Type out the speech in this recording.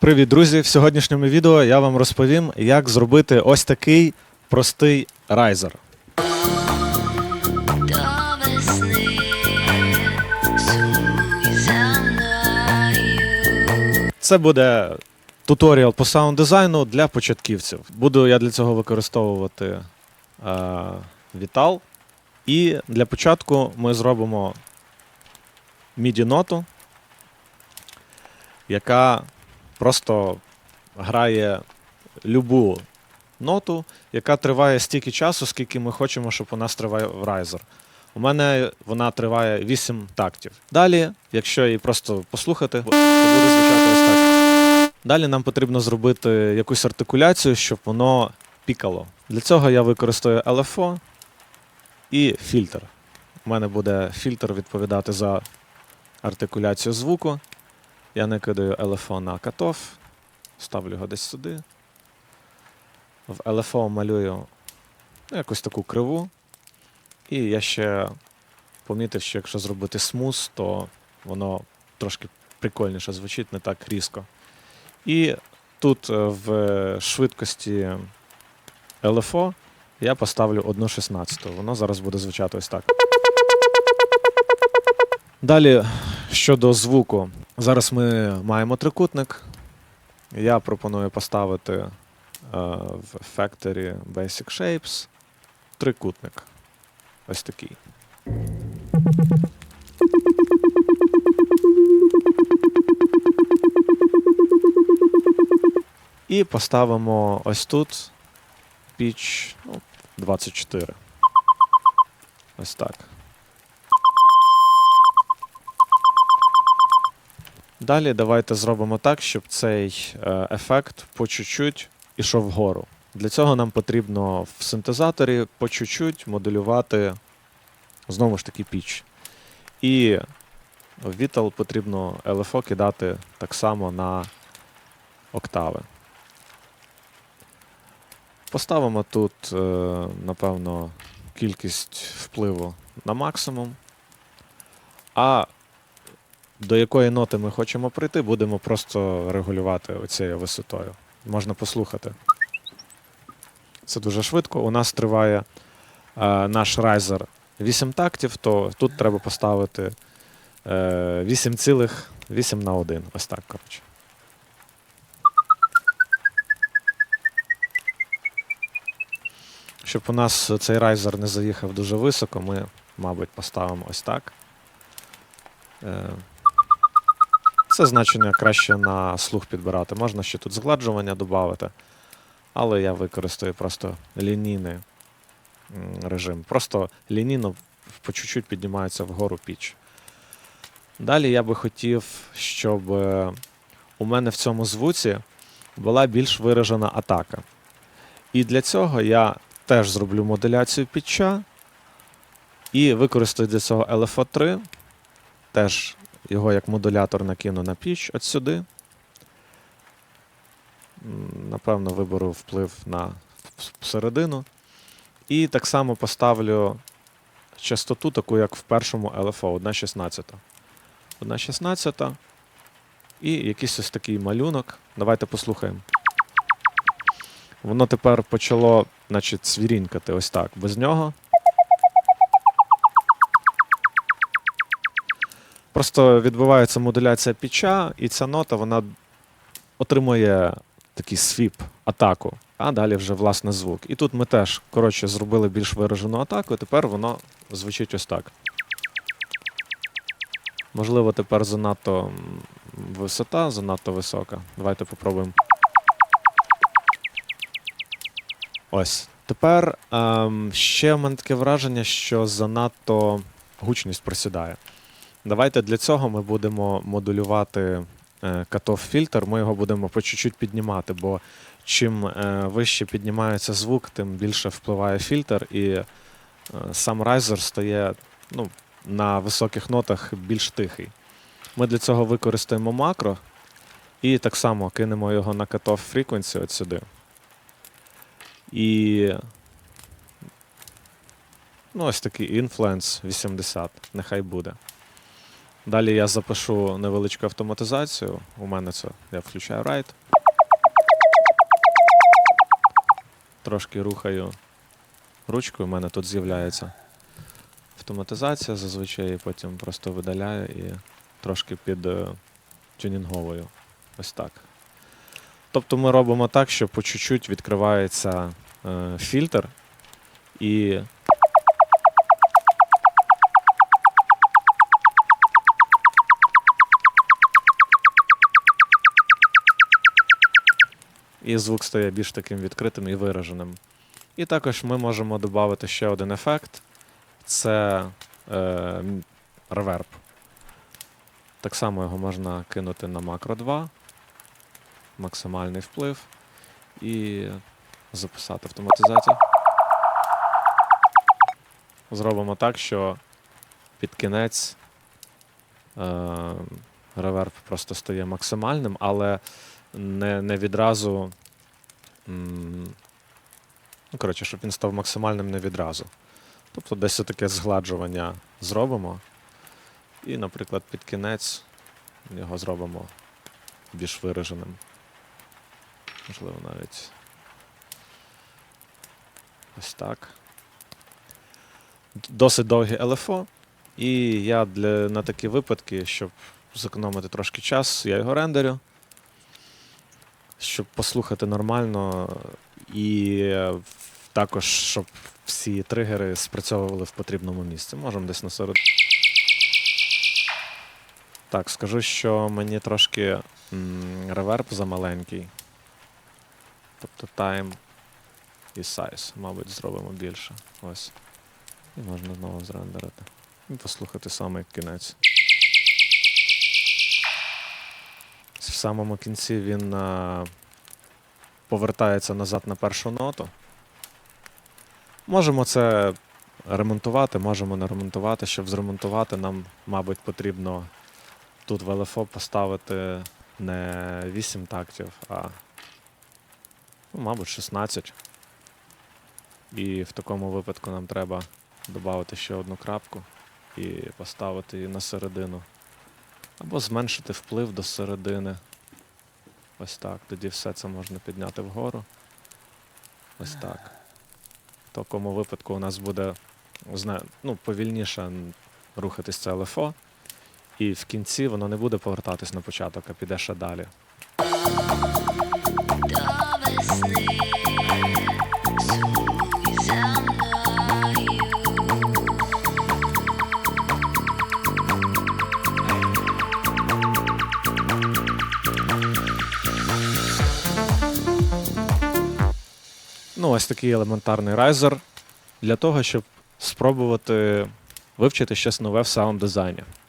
Привіт, друзі! В сьогоднішньому відео я вам розповім, як зробити ось такий простий райзер. Це буде туторіал по саунд дизайну для початківців. Буду я для цього використовувати е, Vital. І для початку ми зробимо MIDI-ноту, яка просто грає любу ноту, яка триває стільки часу, скільки ми хочемо, щоб у нас в райзер. У мене вона триває 8 тактів. Далі, якщо її просто послухати, то буде звучати ось так. Далі нам потрібно зробити якусь артикуляцію, щоб воно пікало. Для цього я використаю LFO і фільтр. У мене буде фільтр відповідати за артикуляцію звуку. Я накидаю LFO на cutoff, ставлю його десь сюди. В LFO малюю ну, якусь таку криву. І я ще помітив, що якщо зробити смуз, то воно трошки прикольніше звучить, не так різко. І тут е, в швидкості LFO я поставлю 1.16. Воно зараз буде звучати ось так. Далі щодо звуку. Зараз ми маємо трикутник. Я пропоную поставити е, в Factory Basic Shapes трикутник. Ось такий. І поставимо ось тут піч ну, 24. Ось так. Далі давайте зробимо так, щоб цей е, ефект по чуть-чуть ішов вгору. Для цього нам потрібно в синтезаторі по чуть-чуть моделювати знову ж таки піч. І в Vital потрібно LFO кидати так само на октави. Поставимо тут, е, напевно, кількість впливу на максимум. А до якої ноти ми хочемо прийти, будемо просто регулювати оцією висотою. Можна послухати. Це дуже швидко. У нас триває е, наш райзер 8 тактів, то тут треба поставити е, 8,8 на 1. Ось так, коротше. Щоб у нас цей райзер не заїхав дуже високо, ми, мабуть, поставимо ось так. Е, Це значення краще на слух підбирати. Можна ще тут згладжування додати, але я використаю просто лінійний режим. Просто лінійно по чуть-чуть піднімається вгору піч. Далі я би хотів, щоб е, у мене в цьому звуці була більш виражена атака. І для цього я теж зроблю моделяцію пітча і використаю для цього LFO 3. Теж його як модулятор накину на піч от сюди. Напевно, виберу вплив на середину. І так само поставлю частоту, таку, як в першому LFO, 1.16. 1.16. І якийсь ось такий малюнок. Давайте послухаємо. Воно тепер почало, значить, свірінькати ось так, без нього. Просто відбувається модуляція піча, і ця нота вона отримує такий свіп, атаку, а далі вже власне звук. І тут ми теж, коротше, зробили більш виражену атаку, і тепер воно звучить ось так. Можливо, тепер занадто висота, занадто висока. Давайте попробуємо. Ось. Тепер ем, ще в мене таке враження, що занадто гучність просідає. Давайте для цього ми будемо модулювати е, cutoff фільтр, ми його будемо по чуть-чуть піднімати, бо чим е, вище піднімається звук, тим більше впливає фільтр, і е, сам райзер стає ну, на високих нотах більш тихий. Ми для цього використаємо макро і так само кинемо його на cutoff frequency от сюди. І ну, ось такий influence 80, нехай буде. Далі я запишу невеличку автоматизацію. У мене це я включаю райт. Трошки рухаю ручкою, у мене тут з'являється автоматизація, зазвичай потім просто видаляю і трошки під е, тюнінговою. Ось так. Тобто ми робимо так, що по чуть-чуть відкривається е, фільтр і і звук стає більш таким відкритим і вираженим. І також ми можемо додати ще один ефект це е, реверб. Так само його можна кинути на макро 2, максимальний вплив і записати автоматизацію. Зробимо так, що під кінець е, реверб просто стає максимальним, але не, не відразу. Ну, коротше, щоб він став максимальним не відразу. Тобто десь таке згладжування зробимо. І, наприклад, під кінець його зробимо більш вираженим. Можливо, навіть ось так. Досить довге LFO. І я для, на такі випадки, щоб зекономити трошки час, я його рендерю. Щоб послухати нормально і також, щоб всі тригери спрацьовували в потрібному місці. Можемо десь насеред. Так, скажу, що мені трошки реверб замаленький. Тобто time і size, мабуть, зробимо більше. Ось. І можна знову зрендерити. І послухати саме кінець. Самому кінці він а, повертається назад на першу ноту. Можемо це ремонтувати, можемо не ремонтувати. Щоб зремонтувати, нам, мабуть, потрібно тут в LFO поставити не 8 тактів, а, ну, мабуть, 16. І в такому випадку нам треба додати ще одну крапку і поставити її на середину. Або зменшити вплив до середини. Ось так. Тоді все це можна підняти вгору. Ось так. В такому випадку у нас буде ну, повільніше рухатись це ЛФО, І в кінці воно не буде повертатись на початок, а піде ще далі. до весни. Ну, ось такий елементарний райзер для того, щоб спробувати вивчити щось нове в саунд дизайні.